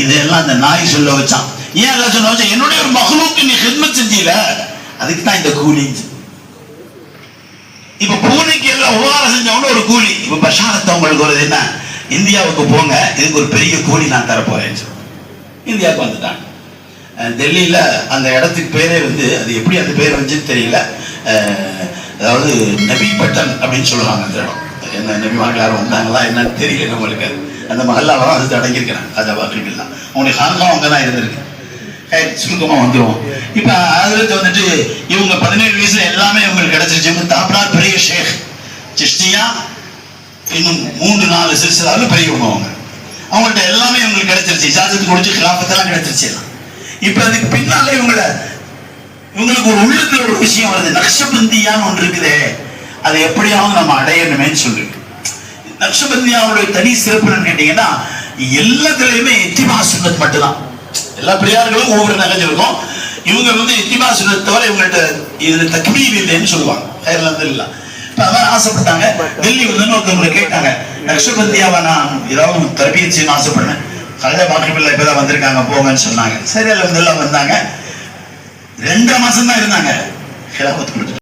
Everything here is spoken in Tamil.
இதெல்லாம் அந்த நாய் சொல்ல வச்சான். ஏன் எல்லாம் சொல்ல வச்சான்? என்னுடைய ஒரு மகளுக்கு நீ ஹெல்மெட் செஞ்சீல? அதுக்கு தான் இந்த கூலி இப்ப பூனைக்கு எல்லாம் உபகாரம் செஞ்சவங்க ஒரு கூலி. இப்ப பஷாரத்தை உங்களுக்கு வருது என்ன? இந்தியாவுக்கு போங்க இதுக்கு ஒரு பெரிய கூலி நான் தரப்போறேன் இந்தியாவுக்கு வந்துட்டாங்க. டெல்லியில் டெல்லியில அந்த இடத்துக்கு பேரே வந்து அது எப்படி அந்த பேர் வந்துச்சுன்னு தெரியல. அதாவது நபி பட்டன் அப்படின்னு சொல்லுவாங்க அந்த இடம். என்ன நபிமார்கள் யாரும் வந்தாங்களா என்னன்னு தெரியல நம்மளுக்கு அந்த மகல்லாலாம் அது அடங்கியிருக்கிறாங்க. அதை பார்க்கலாம் உங்களுடைய காரணம் அங்கே தான் இருந்திருக்கு. சுருக்கமாக சுருக்கமா வந்துருவோம். இப்ப வந்துட்டு இவங்க பதினேழு வயசுல எல்லாமே இவங்களுக்கு கிடைச்சிருச்சு. இவங்க பெரிய ஷேக். சிஷ்டியா இன்னும் மூன்று நாலு சிறுசிலாவில் பெரியவங்க அவங்க. அவங்கள்ட்ட எல்லாமே இவங்களுக்கு கிடைச்சிருச்சு. இஜாசத்து குடிச்சு கிலாபத்தெல்லாம் கிடைச்சிருச்சு எல்லாம். அதுக்கு பின்னாலே இவங்கள இவங்களுக்கு ஒரு உள்ளத்துல ஒரு விஷயம் வருது. நக்ஷபந்தியான்னு ஒன்று இருக்குதே. அதை எப்படியாவது நம்ம அடையணுமேன்னு சொல்லி நக்ஷபந்தியாவுடைய தனி சிறப்பு என்னன்னு கேட்டீங்கன்னா எல்லாத்துலயுமே இத்திமா சுன்னத் மட்டும்தான். எல்லா பிள்ளையார்களும் ஒவ்வொரு நகஞ்சு இருக்கும். இவங்க வந்து இத்திமா சுன்னத் தவிர இவங்கள்ட்ட இதுல தக்மீர் இல்லைன்னு சொல்லுவாங்க. ஹைர்லாந்து இல்லை. அதான் ஆசைப்பட்டாங்க. டெல்லி வந்து ஒருத்தவங்களை கேட்டாங்க நக்ஷபந்தியாவை நான் ஏதாவது தரபியத் செய்யணும் ஆசைப்பட்டேன் கலைய பாக்கியமில்லை இப்பதான் வந்திருக்காங்க போங்கன்னு சொன்னாங்க. சரி அதில் வந்து எல்லாம் வந்தாங்க. ரெண்டரை மாசம் தான் இருந்தாங்க. கிலாபத்து கொடுத்துட்டு